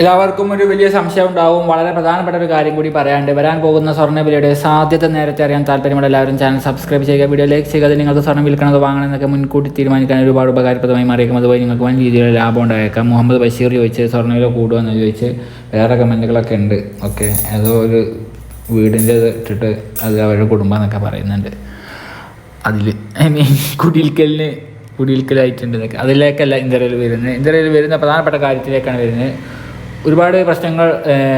എല്ലാവർക്കും ഒരു വലിയ സംശയം ഉണ്ടാവും. വളരെ പ്രധാനപ്പെട്ട ഒരു കാര്യം കൂടി പറയാണ്ട് വരാൻ പോകുന്ന സ്വർണവിലയുടെ സാധ്യത നേരത്തെ അറിയാൻ താല്പര്യമുള്ള എല്ലാവരും ചാനൽ സബ്സ്ക്രൈബ് ചെയ്യുക വീഡിയോ ലൈക്ക് ചെയ്യുക നിങ്ങൾക്ക് സ്വർണം വിൽക്കണത് വാങ്ങണം എന്നൊക്കെ മുൻകൂട്ടി തീരുമാനിക്കാൻ ഒരുപാട് ഉപകാരപ്രദമായി മാറിയേക്കും അതുപോലെ നിങ്ങൾക്ക് വൻ രീതിയിലുള്ള ലാഭം ഉണ്ടായേക്കാം. മുഹമ്മദ് ബഷീർ ചോദിച്ച് സ്വർണവില കൂടുമെന്ന് ചോദിച്ച് വേറെ കമന്റുകളൊക്കെ ഉണ്ട്. ഓക്കെ. ഏതോ ഒരു വീടിന്റെ ഇട്ടിട്ട് അത് അവരുടെ കുടുംബം എന്നൊക്കെ പറയുന്നുണ്ട്. അതിൽ ഐ മീൻ കുടിയിൽക്കലിന് കുടിയിൽക്കലായിട്ടുണ്ട് അതിലേക്കല്ല ഇന്ത്യയിൽ വരുന്നത്. ഇന്ത്യയിൽ വരുന്ന പ്രധാനപ്പെട്ട കാര്യത്തിലേക്കാണ് വരുന്നത്. ഒരുപാട് പ്രശ്നങ്ങൾ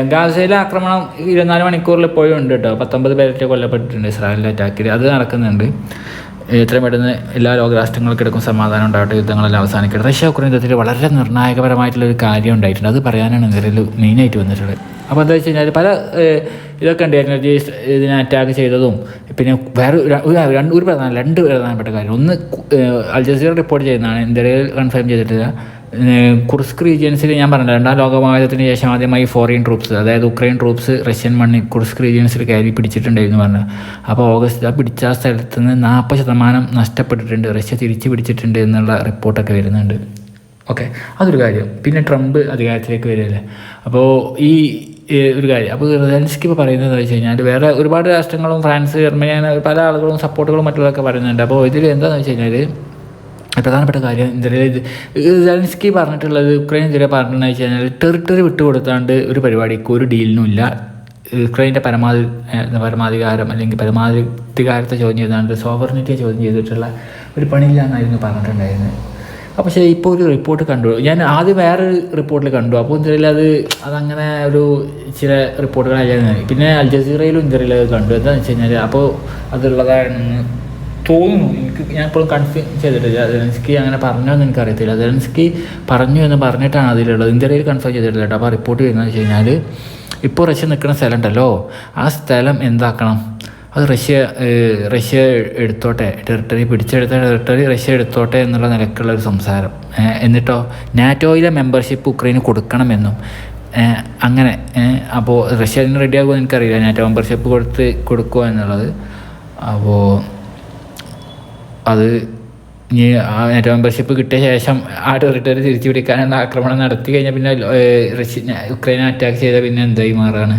ഗാസയിലെ ആക്രമണം ഇരുപത്തിനാല് മണിക്കൂറിൽ ഇപ്പോഴും ഉണ്ട് കേട്ടോ പത്തൊമ്പത് പേരൊക്കെ കൊല്ലപ്പെട്ടിട്ടുണ്ട് ഇസ്രായേലിന്റെ അറ്റാക്കിൽ അത് നടക്കുന്നുണ്ട്. എത്രയും പെട്ടെന്ന് എല്ലാ ലോകരാഷ്ട്രങ്ങൾക്കിടക്കും സമാധാനം ഉണ്ടാവട്ടെ യുദ്ധങ്ങളെല്ലാം അവസാനിക്കട്ടെ. റഷ്യ ഉക്രൈൻ യുദ്ധത്തിൽ വളരെ നിർണായകപരമായിട്ടുള്ള ഒരു കാര്യം ഉണ്ടായിട്ടുണ്ട്. അത് പറയാനാണ് ഇന്ത്യയിൽ മെയിനായിട്ട് വന്നിട്ടുള്ളത്. അപ്പോൾ എന്താ വെച്ച് കഴിഞ്ഞാൽ പല ഇതൊക്കെ ഉണ്ട് എനർജി ഇതിനെ അറ്റാക്ക് ചെയ്തതും പിന്നെ വേറെ രണ്ട് ഒരു പ്രധാന രണ്ട് പ്രധാനപ്പെട്ട കാര്യം. ഒന്ന് കു- അൽ ജസീറ റിപ്പോർട്ട് ചെയ്യുന്നതാണ്. ഇന്ത്യയിൽ കൺഫേം ചെയ്തിട്ടില്ല. കുർസ്ക് റീജിയൻസിൽ ഞാൻ പറഞ്ഞില്ല രണ്ടാം ലോകമഹായുദ്ധത്തിന് ശേഷം ആദ്യമായി ഫോറിൻ ട്രൂപ്സ് അതായത് ഉക്രൈൻ ട്രൂപ്സ് റഷ്യൻ മണ്ണി കുർസ്ക് റീജിയൻസിൽ കയറി പിടിച്ചിട്ടുണ്ടായിരുന്നു പറഞ്ഞു. അപ്പോൾ ഓഗസ്റ്റ് ആ പിടിച്ച സ്ഥലത്ത് നിന്ന് നാൽപ്പത് ശതമാനം നഷ്ടപ്പെട്ടിട്ടുണ്ട് റഷ്യ തിരിച്ചു പിടിച്ചിട്ടുണ്ട് എന്നുള്ള റിപ്പോർട്ടൊക്കെ വരുന്നുണ്ട്. ഓക്കെ അതൊരു കാര്യം. പിന്നെ ട്രംപ് അധികാരത്തിലേക്ക് വരികയല്ലേ? അപ്പോൾ ഈ ഈ ഒരു കാര്യം. അപ്പോൾ റെലൻസ്കി ഇപ്പോൾ പറയുന്നത് എന്ന് വെച്ച് കഴിഞ്ഞാൽ വേറെ ഒരുപാട് രാഷ്ട്രങ്ങളും ഫ്രാൻസ് ജർമ്മനി അങ്ങനെ പല ആളുകളും സപ്പോർട്ടുകളും മറ്റുള്ളതൊക്കെ പറയുന്നുണ്ട്. അപ്പോൾ ഇതിൽ എന്താണെന്ന് വെച്ച് കഴിഞ്ഞാൽ പ്രധാനപ്പെട്ട കാര്യം ഇന്ത്യയിൽ ഇത് സെലൻസ്കി പറഞ്ഞിട്ടുള്ളത് ഉക്രൈനെതിരെ പറഞ്ഞിട്ടുണ്ടെന്ന് വെച്ച് കഴിഞ്ഞാൽ ടെറിട്ടറി വിട്ടുകൊടുത്താണ്ട് ഒരു പരിപാടിക്ക് ഒരു ഡീലിനും ഇല്ല. യുക്രൈന്റെ പരമാധി പരമാധികാരം അല്ലെങ്കിൽ പരമാധികാരത്തെ ചോദ്യം ചെയ്താണ്ട് സോവർണിറ്റിയെ ചോദ്യം ചെയ്തിട്ടുള്ള ഒരു പണിയില്ല എന്നായിരുന്നു പറഞ്ഞിട്ടുണ്ടായിരുന്നത്. അപ്പോൾ പക്ഷേ ഇപ്പോൾ ഒരു റിപ്പോർട്ട് കണ്ടു. ഞാൻ ആദ്യം വേറൊരു റിപ്പോർട്ടിൽ കണ്ടു. അപ്പോൾ ഇന്ത്യയിൽ അത് അതങ്ങനെ ഒരു ചില റിപ്പോർട്ടുകളല്ലായിരുന്നു പിന്നെ അൽ ജസീറയിലും അത് കണ്ടു. എന്താണെന്ന് വെച്ച് കഴിഞ്ഞാൽ അപ്പോൾ അതുള്ളതാണെന്ന് തോന്നുന്നു. എനിക്ക് ഞാൻ ഇപ്പോഴും കൺഫേം ചെയ്തിട്ടില്ല. സെലൻസ്കി അങ്ങനെ പറഞ്ഞോ എന്ന് എനിക്കറിയത്തില്ല. സെലൻസ്കി പറഞ്ഞു എന്ന് പറഞ്ഞിട്ടാണ് അതിലുള്ളത്. ഇന്ത്യയിൽ കൺഫേം ചെയ്തിട്ടില്ല കേട്ടോ. അപ്പോൾ റിപ്പോർട്ട് ചെയ്യുന്നത് വെച്ച് കഴിഞ്ഞാൽ ഇപ്പോൾ റഷ്യ നിൽക്കുന്ന സ്ഥലം ഉണ്ടല്ലോ ആ സ്ഥലം എന്താക്കണം? അത് റഷ്യ റഷ്യ എടുത്തോട്ടെ. ടെറിട്ടറി പിടിച്ചെടുത്ത ടെറിട്ടറി റഷ്യ എടുത്തോട്ടെ എന്നുള്ള നിലക്കുള്ള ഒരു സംസാരം. എന്നിട്ടോ? നാറ്റോയിലെ മെമ്പർഷിപ്പ് ഉക്രൈന് കൊടുക്കണമെന്നും. അങ്ങനെ. അപ്പോൾ റഷ്യ അതിന് റെഡിയാകുമോ എനിക്കറിയില്ല. നാറ്റോ മെമ്പർഷിപ്പ് കൊടുത്ത് കൊടുക്കുക എന്നുള്ളത്. അപ്പോൾ അത് ഇനി ആ നെറ്റ് മെമ്പർഷിപ്പ് കിട്ടിയ ശേഷം ആ ടെറിട്ടറി തിരിച്ചു പിടിക്കാനുള്ള ആക്രമണം നടത്തി കഴിഞ്ഞാൽ പിന്നെ റഷ്യ യുക്രൈൻ അറ്റാക്ക് ചെയ്താൽ പിന്നെ എന്തായി മാറുകയാണ്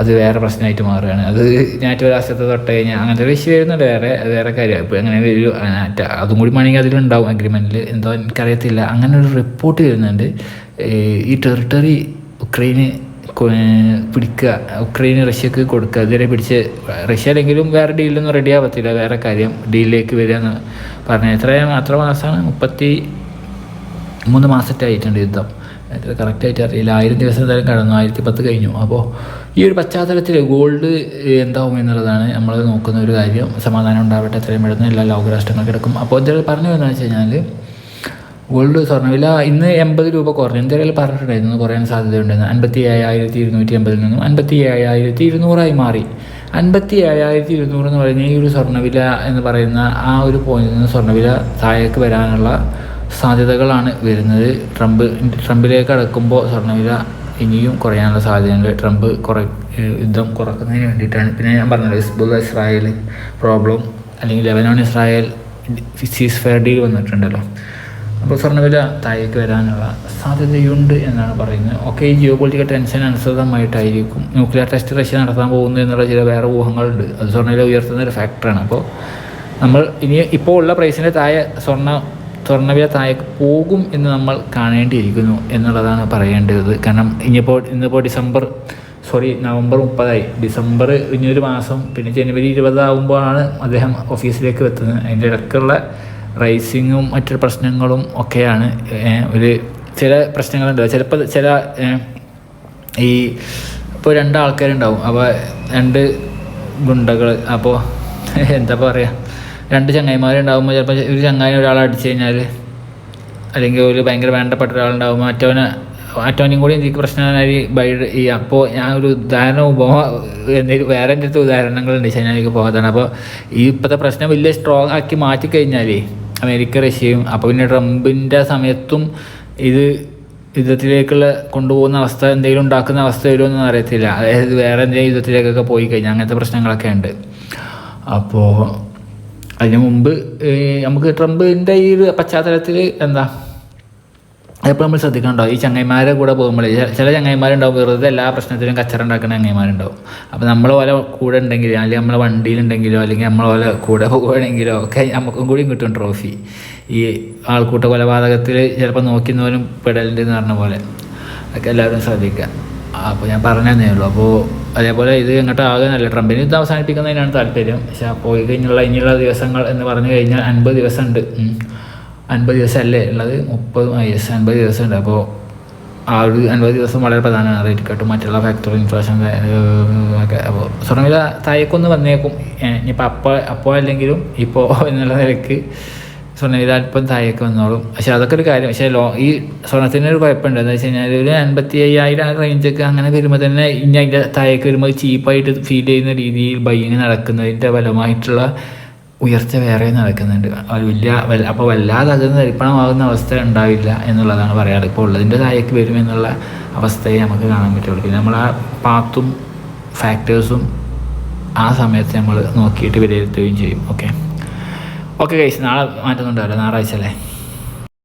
അത് വേറെ പ്രശ്നമായിട്ട് മാറുകയാണ് അത് നാറ്റോ രാഷ്ട്രത്തെ തൊട്ട് കഴിഞ്ഞാൽ അങ്ങനത്തെ ഒരു ഇഷ്യൂ വരുന്നുണ്ട്. വേറെ വേറെ കാര്യം. ഇപ്പോൾ അങ്ങനെ ഒരു അതും കൂടി വേണമെങ്കിൽ അതിലുണ്ടാവും അഗ്രിമെന്റിൽ എന്തോ എനിക്കറിയത്തില്ല. അങ്ങനെ ഒരു റിപ്പോർട്ട് വരുന്നുണ്ട്. ഈ ടെറിട്ടറി ഉക്രൈന് പിടിക്കുക. ഉക്രൈന് റഷ്യക്ക് കൊടുക്കുക. ഇതുവരെ പിടിച്ച് റഷ്യ അല്ലെങ്കിലും വേറെ ഡീലൊന്നും റെഡി ആവത്തില്ല. വേറെ കാര്യം ഡീലിലേക്ക് വരിക എന്ന് പറഞ്ഞു. എത്ര എത്ര മാസമാണ്? മുപ്പത്തി മൂന്ന് മാസത്തെ ആയിട്ടുണ്ട് യുദ്ധം. എത്ര കറക്റ്റായിട്ട് അറിയില്ല. ആയിരം ദിവസം എന്തായാലും കടന്നു. ആയിരത്തി പത്ത് കഴിഞ്ഞു. അപ്പോൾ ഈ ഒരു പശ്ചാത്തലത്തിൽ ഗോൾഡ് എന്താവും എന്നുള്ളതാണ് നമ്മൾ നോക്കുന്ന ഒരു കാര്യം. സമാധാനം ഉണ്ടാവട്ടെ. എത്രയും പെട്ടെന്ന് എല്ലാ ലോകരാഷ്ട്രങ്ങൾക്കിടക്കും അപ്പോൾ എന്തായാലും പറഞ്ഞു എന്താണെന്ന് വെച്ച് കഴിഞ്ഞാൽ ഗോൾഡ് സ്വർണവില ഇന്ന് എൺപത് രൂപ കുറഞ്ഞു. എന്തെങ്കിലും പറഞ്ഞിട്ടുണ്ടായിരുന്നു കുറയാൻ സാധ്യതയുണ്ടെന്ന്. അൻപത്തി ഏഴായിരത്തി ഇരുന്നൂറ്റി എൺപതിൽ നിന്നും അൻപത്തി ഏഴായിരത്തി ഇരുന്നൂറായി മാറി. അൻപത്തി ഏഴായിരത്തി ഇരുന്നൂറ് എന്ന് പറയുന്ന ഈ ഒരു സ്വർണവില എന്ന് പറയുന്ന ആ ഒരു പോയിന്റിൽ നിന്ന് സ്വർണവില താഴേക്ക് വരാനുള്ള സാധ്യതകളാണ് വരുന്നത്. ട്രംപ് ട്രംപിലേക്ക് അടക്കുമ്പോൾ സ്വർണവില ഇനിയും കുറയാനുള്ള സാധ്യതയുണ്ട്. ട്രംപ് കുറ യുദ്ധം കുറക്കുന്നതിന് വേണ്ടിയിട്ടാണ്. പിന്നെ ഞാൻ പറഞ്ഞല്ലോ ഇസ്ബുൽ ഇസ്രായേൽ പ്രോബ്ലം അല്ലെങ്കിൽ Lebanon Israel ceasefire deal വന്നിട്ടുണ്ടല്ലോ. അപ്പോൾ വില താഴേക്ക് വരാനുള്ള സാധ്യതയുണ്ട് എന്നാണ് പറയുന്നത്. ഒക്കെ ഈ ജിയോ പൊളിറ്റിക്കൽ ടെൻഷൻ അനുസൃതമായിട്ടായിരിക്കും ന്യൂക്ലിയർ ടെസ്റ്റ് റഷ്യ നടത്താൻ പോകുന്നു എന്നുള്ള ചില വേറെ ഊഹങ്ങളുണ്ട്. അത് സ്വർണവില ഉയർത്തുന്ന ഒരു ഫാക്ടറാണ് അപ്പോൾ നമ്മൾ ഇനി ഇപ്പോൾ ഉള്ള പ്രൈസിന്റെ താഴെ സ്വർണ സ്വർണവില താഴേക്ക് പോകും എന്ന് നമ്മൾ കാണേണ്ടിയിരിക്കുന്നു എന്നുള്ളതാണ് പറയേണ്ടത്. കാരണം ഇനിയിപ്പോൾ ഇന്നിപ്പോൾ ഡിസംബർ സോറി നവംബർ മുപ്പതായി. ഡിസംബർ ഇനിയൊരു മാസം പിന്നെ ജനുവരി ഇരുപതാകുമ്പോഴാണ് അദ്ദേഹം ഓഫീസിലേക്ക് എത്തുന്നത്. അതിന്റെ ഇടയ്ക്കുള്ള റൈസിങ്ങും മറ്റു പ്രശ്നങ്ങളും ഒക്കെയാണ് ഒരു ചില പ്രശ്നങ്ങളുണ്ട്. ചിലപ്പോൾ ചില ഈ ഇപ്പോൾ രണ്ടാൾക്കാരുണ്ടാവും അപ്പോൾ രണ്ട് ഗുണ്ടകൾ അപ്പോൾ എന്താ പറയുക രണ്ട് ചങ്ങായിമാരുണ്ടാകുമ്പോൾ ചിലപ്പോൾ ഒരു ചങ്ങായി ഒരാളെ അടിച്ചു കഴിഞ്ഞാൽ അല്ലെങ്കിൽ ഒരു ഭയങ്കര വേണ്ടപ്പെട്ട ഒരാളുണ്ടാകുമ്പോൾ മറ്റവനെ മറ്റവനും കൂടി എനിക്ക് പ്രശ്നമായി ബൈഡ് ഈ അപ്പോൾ ഞാൻ ഒരു ഉദാഹരണം ഉപമ എന്തെങ്കിലും വേറെ എന്റെ അടുത്ത് ഉദാഹരണങ്ങളുണ്ട് ചൈനയിലേക്ക് പോകാതാണ് അപ്പോൾ ഈ ഇപ്പോഴത്തെ പ്രശ്നം വലിയ സ്ട്രോങ് ആക്കി മാറ്റിക്കഴിഞ്ഞാലേ അമേരിക്ക റഷ്യയും അപ്പോൾ പിന്നെ ട്രംപിന്റെ സമയത്തും ഇത് യുദ്ധത്തിലേക്കുള്ള കൊണ്ടുപോകുന്ന അവസ്ഥ എന്തെങ്കിലും ഉണ്ടാക്കുന്ന അവസ്ഥ വരുമെന്നൊന്നും അറിയത്തില്ല. അതായത് വേറെ എന്തെങ്കിലും യുദ്ധത്തിലേക്കൊക്കെ പോയി കഴിഞ്ഞാൽ അങ്ങനത്തെ പ്രശ്നങ്ങളൊക്കെ ഉണ്ട്. അപ്പോൾ അതിനു മുമ്പ് നമുക്ക് ട്രംപിന്റെ ഈ ഒരു പശ്ചാത്തലത്തിൽ എന്താ അതിപ്പോൾ നമ്മൾ ശ്രദ്ധിക്കണുണ്ടോ? ഈ ചങ്ങൈമാരെ കൂടെ പോകുമ്പോൾ ചില ചങ്ങൈമാരുണ്ടാവും വെറുതെ എല്ലാ പ്രശ്നത്തിലും കച്ചറ ഉണ്ടാക്കുന്ന ചങ്ങൈമാരുണ്ടാവും അപ്പോൾ നമ്മൾ പോലെ കൂടെ ഉണ്ടെങ്കിൽ അല്ലെങ്കിൽ നമ്മളെ വണ്ടിയിലുണ്ടെങ്കിലോ അല്ലെങ്കിൽ നമ്മൾ പോലെ കൂടെ പോകുകയാണെങ്കിലോ ഒക്കെ നമുക്കും കൂടി കിട്ടും ട്രോഫി ഈ ആൾക്കൂട്ട കൊലപാതകത്തിൽ ചിലപ്പോൾ നോക്കുന്നവരും പെടലുണ്ട് എന്ന് പറഞ്ഞ പോലെ. ഒക്കെ എല്ലാവരും ശ്രദ്ധിക്കുക അപ്പോൾ ഞാൻ പറഞ്ഞതേ ഉള്ളൂ. അപ്പോൾ അതേപോലെ ഇത് എങ്ങോട്ട് ആകുന്നല്ല ട്രംപിന് ഇത് അവസാനിപ്പിക്കുന്നതിനാണ് താല്പര്യം. പക്ഷേ പോയി കഴിഞ്ഞുള്ള ഇനിയുള്ള ദിവസങ്ങൾ എന്ന് പറഞ്ഞു കഴിഞ്ഞാൽ അൻപത് ദിവസമുണ്ട്. അൻപത് ദിവസമല്ലേ? ഉള്ളത് മുപ്പത് യെസ് അൻപത് ദിവസമുണ്ട്. അപ്പോൾ ആ ഒരു അൻപത് ദിവസം വളരെ പ്രധാനമാണ്. റേറ്റ് കട്ട് മറ്റുള്ള ഫാക്ടർ ഇൻഫ്ലേഷൻ ഒക്കെ. അപ്പോൾ സ്വർണവില താഴേക്കൊന്ന് വന്നേക്കും. ഇനിയിപ്പോൾ അപ്പോൾ അപ്പോൾ അല്ലെങ്കിലും ഇപ്പോൾ എന്നുള്ള നിലയ്ക്ക് സ്വർണവില അല്പം താഴേക്ക് വന്നോളും. പക്ഷേ അതൊക്കെ ഒരു കാര്യം. പക്ഷേ ലോ ഈ സ്വർണത്തിന് ഒരു കുഴപ്പമുണ്ട്. എന്താ വെച്ച് കഴിഞ്ഞാൽ ഒരു അൻപത്തി അയ്യായിരം ആ റേഞ്ചൊക്കെ അങ്ങനെ വരുമ്പോൾ തന്നെ ഇനി അതിന്റെ താഴേക്ക് വരുമ്പോൾ ചീപ്പായിട്ട് ഫീൽ ചെയ്യുന്ന രീതിയിൽ ബൈയിങ് നടക്കുന്നതിന്റെ ഫലമായിട്ടുള്ള ഉയർച്ച വേറെ നടക്കുന്നുണ്ട്. വലിയ അപ്പോൾ വല്ലാതെ അതിന് തരിപ്പണമാകുന്ന അവസ്ഥ ഉണ്ടാവില്ല എന്നുള്ളതാണ് പറയാറ് ഇപ്പോൾ ഉള്ളതിന്റെ താഴേക്ക് വരും എന്നുള്ള അവസ്ഥയെ നമുക്ക് കാണാൻ പറ്റുള്ളൂ. പിന്നെ നമ്മൾ ആ പാത്തും ഫാക്ടേഴ്സും ആ സമയത്ത് നമ്മൾ നോക്കിയിട്ട് വിലയിരുത്തുകയും ചെയ്യും. ഓക്കെ ഓക്കെ കൈസ് നാളെ മാറ്റുന്നുണ്ടല്ലോ ഞായറാഴ്ച അല്ലേ?